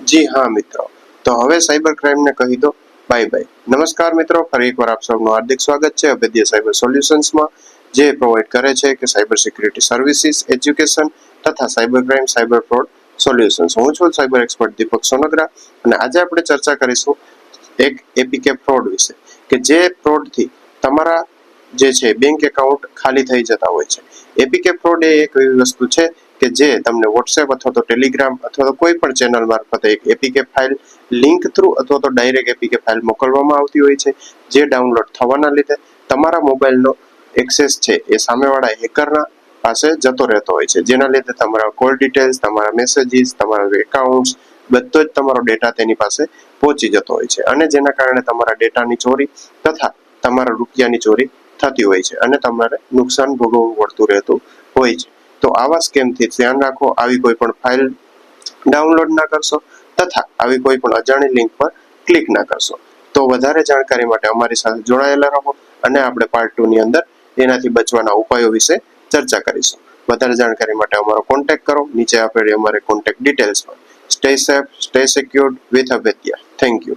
જી હા, મિત્રો. તો હવે સાયબર ક્રાઇમને કહી દો. Bye bye. નમસ્કાર, મિત્રો. ફરી એકવાર આપ સૌનું હાર્દિક સ્વાગત છે અભેદ્ય સાયબર સોલ્યુશન્સમાં, જે પ્રોવાઈડ કરે છે કે સાયબર સિક્યુરિટી સર્વિસીસ, એજ્યુકેશન તથા cyber crime, cyber fraud solutions. હું છું સાયબર એક્સપર્ટ દીપક સોનગરા અને આજે આપણે ચર્ચા કરીશું એક એપીકે ફ્રોડ વિશે, કે જે ફ્રોડથી તમારા જે છે, બેંક એકાઉન્ટ ખાલી થઈ જતા હોય છે. એપીકે ફ્રોડ એ એક એવી વસ્તુ છે કે જે તમને વોટ્સએપ અથવા તો ટેલિગ્રામ અથવા તો કોઈ પણ ચેનલ મારફતે એક એપીકે ફાઇલ લિંક થ્રુ અથવા તો ડાયરેક્ટ એપીકે ફાઇલ મોકલવામાં આવતી હોય છે, જે ડાઉનલોડ થવાના લીધે તમારા મોબાઈલનો એક્સેસ છે એ સામેવાળા હેકરના પાસે જતો રહેતો હોય છે. જેના લીધે તમારા કોલ ડિટેલ્સ તમારા મેસેજીસ તમારા એકાઉન્ટ્સ બધો જ તમારો ડેટા તેની પાસે પહોંચી જતો હોય છે. અને જેના કારણે તમારા ડેટાની ચોરી તથા તમારા રૂપિયાની ચોરી થતી હોય છે અને તમારે નુકસાન ભોગવવું પડતું રહેતું હોય છે. તો આવા સ્કેમથી ધ્યાન રાખો. આવી કોઈ પણ ફાઇલ ડાઉનલોડ ના કરશો તથા આવી કોઈ પણ અજાણી લિંક પર ક્લિક ના કરશો. તો વધારે જાણકારી માટે અમારી સાથે જોડાયેલા રહો અને આપણે પાર્ટ ટુ ની અંદર એનાથી બચવાના ઉપાયો વિશે ચર્ચા કરીશું. વધારે જાણકારી માટે અમારો કોન્ટેક્ટ કરો. નીચે આપેલી અમારે કોન્ટેક્ટ ડિટેલ્સ પર. Stay safe stay secured with Abhedya thank you